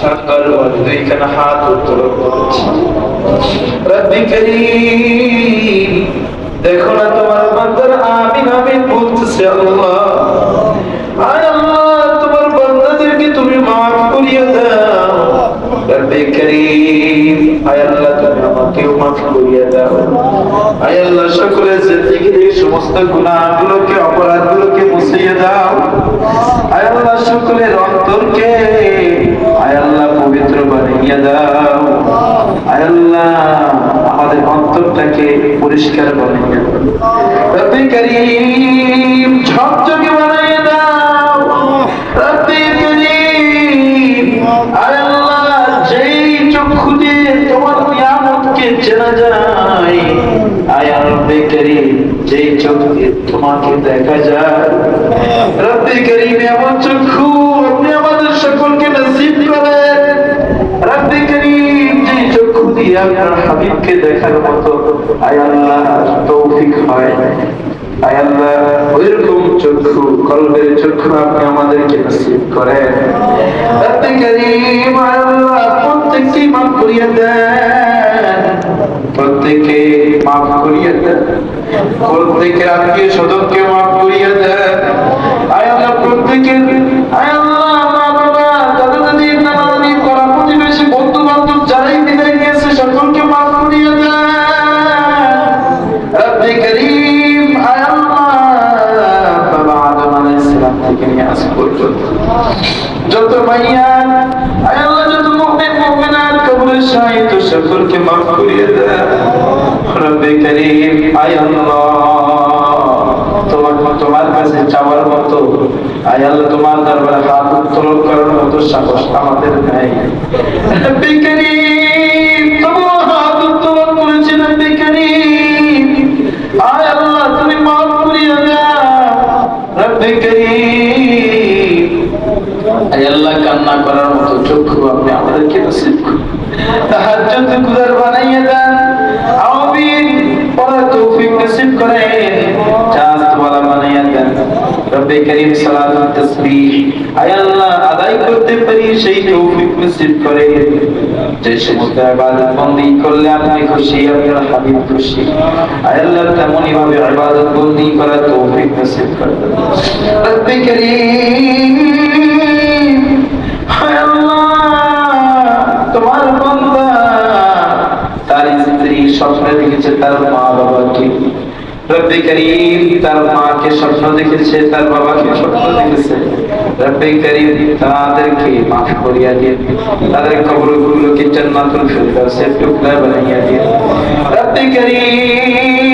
সরকার দুইখানা হাত উত্তোলন দেখো না তোমার বান্দার আমিন আমিন বলতেছে তোমার বান্দাদেরকে তুমি মাফ করিয়ে দাও। রব্বি করিম মাফ করিয়ে দাও। আয় আল্লাহ, সকলের জিন্দেগির সমস্ত গুনাহগুলোকে, অপরাধগুলোকে মুছিয়ে দাও। আয় আল্লাহ, সকলের অন্তরকে। আয় আল্লাহ, পবিত্র বানিয়ে দাও। আয় আল্লাহ, আমাদের অন্তরটাকে পরিষ্কার বানিয়ে দাও। রব্বি করিম ঝকঝকে বানিয়ে দাও। রব্বি করিম, আয় আল্লাহ, যেই চক্ষু দিয়ে তোমার নিয়ামতকে চেনা যায়, আয় রব্বি করিম, যেই চোখ দিয়ে তোমাকে দেখা যায় রব্বি করিম এমন চক্ষু আপনি আমাদের সকলকে নসিব করেন রব্বি করিম যেই চক্ষু দিয়ে আপনার হাবিবকে দেখার মতো আয় আল্লাহ তৌফিক হয়। আয় আল্লাহ ওইরকম চক্ষু, কলবের চক্ষু আপনি আমাদেরকে নসিব করেন। করিম আল্লাহ, প্রত্যেককে মাফ করিয়ে দেন। প্রত্যেকে মাফ দেন। প্রত্যেকের আত্মীয় স্বজনকে মাফ করিয়ে দেন। আল্লাহ তোমার তোমার কাছে চাওয়ার মতো, আয় আল্লাহ, তোমার দরবারে হাত উত্তোলন করার মতো সাহস আমাদের নাই। রব্বি করিম। আল্লাহ, কান্না করার মতো চক্ষু আপনি আমাদেরকে নসিব করুন। তাহাজ্জুদ গুজার বানাইয়ে দেন। আমিন পড়ার তৌফিক নসিব করেন। চাঁদ ওয়ালা বানাইয়ে দেন। রব্বে করিম সালাত তাসবিহ। আয় আল্লাহ, আদায় করতে পারি সেই তৌফিক নসিব করে। যে সমস্ত ইবাদত বন্দি করলে আপনি খুশি, আপনার হাবিব খুশি। আয় আল্লাহ তেমনই ভাবে ইবাদত বন্দি করার তৌফিক নসিব করে। রব্বে করিম তোমার বান্দা। তার স্ত্রী স্বপ্নে দেখেছে বাবাকে। স্বপ্ন দেখেছে, তার তাদেরকে মাফ করিয়া দিয়ে তাদের কবরগুলোকে জান্নাতুল ফিরদাউসের টুকরা বানাইয়া দিয়ে রব্বে করিম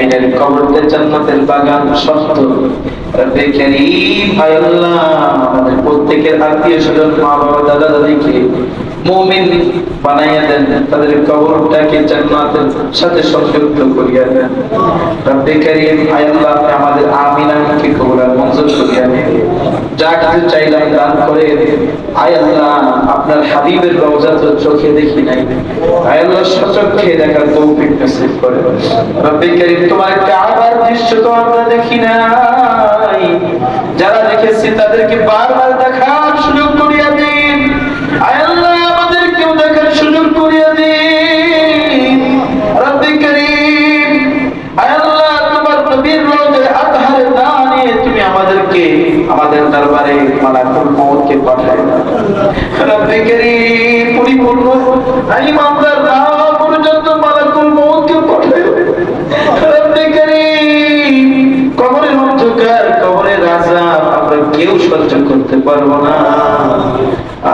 মুমিনের কবরতে জান্নাতের বাগান শক্ত। রব্বে করিম আল্লাহ, আমাদের প্রত্যেকের আত্মীয় স্বজন, মা বাবা, দাদা দাদিকে মুমিন বানাইয়া দেন, তাদের কবরটাকে জান্নাতের সাথে সংযুক্ত করিয়া দেন। রব্বে করিম আল্লাহ আমাদের আমিনকে কবুল আর মঞ্জুর করিয়া দেন। যা কিছু চাইলাম দান করে, আয় আল্লাহ, আপনার হাবিবের রওজা তো চোখে দেখি নাই। আয় আল্লাহ সচক্ষে দেখার তৌফিক নসিব করে। রব্বে করিম, তোমার কাবার দৃশ্য তো আমরা দেখি নাই। যারা দেখেছি তাদেরকে বারবার দেখার দরবারে মালাকুল মউতকে পাঠায়। রব্বে করিম, পরিপূর্ণ ইমানদার না হওয়া পর্যন্ত মালাকুল মউতকে পাঠায়। রব্বে করিম, কবরের অন্ধকার, কবরের আযাব আমরা কেউ সহ্য করতে পারব না।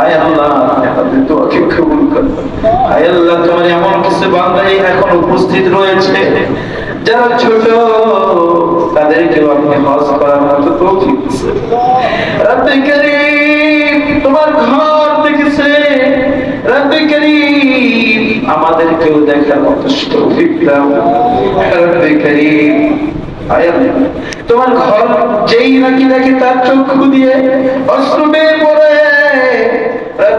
আয় আল্লাহ, আমাদের দোয়াকে কবুল করো। আয় আল্লাহ, তোমার এমন কিছু বান্দাই এখন উপস্থিত রয়েছে, যারা ছোট তাদেরকেও আপনি হজ করার মতো তৌফিক করিম, তোমার ঘর দেখেছে। রব্বে করিম, আমাদেরকেও দেখার মতো তৌফিক দাও। রব্বে করিম তোমার ঘর যেই নাকি দেখে তার চক্ষু দিয়ে অশ্রু বেয়ে পড়ে।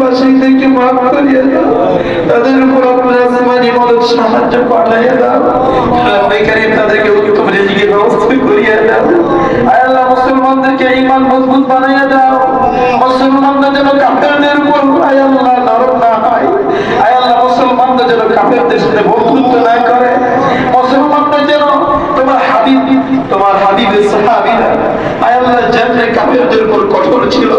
ফিলিস্তিন বাসীদেরকে মাফ করিয়ে দাও তাদের উপর আপনার আসমানি মদত, সাহায্য পাঠিয়ে দাও। রব্বে তাদেরকে উত্তম রিজিকের ব্যবস্থা করিয়ে দাও। আল্লাহ, মুসলমানদেরকে ঈমান মজবুত বানিয়ে দাও। মুসলমানদের যেন কাফেরদের উপর আয় আল্লাহ নরম না হয়। আয় আল্লাহ মুসলমানদের যেন কাফেরদের সাথে বন্ধুত্ব না করে। মুসলমানদের যেন তোমার হাবিব, তোমার হাবিবের সাহাবীরা, আয় আল্লাহ যেমন কাফেরদের উপর কঠোর ছিল।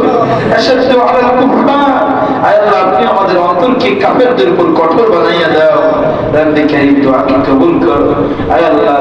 এসব আলাল কুফার আয় আল্লাহ আপনি আমাদের অন্তরকে কাফেরদের উপর কঠোর বানাইয়া দাও। রব্বে কারীম দোয়া কবুল করো। আল্লাহ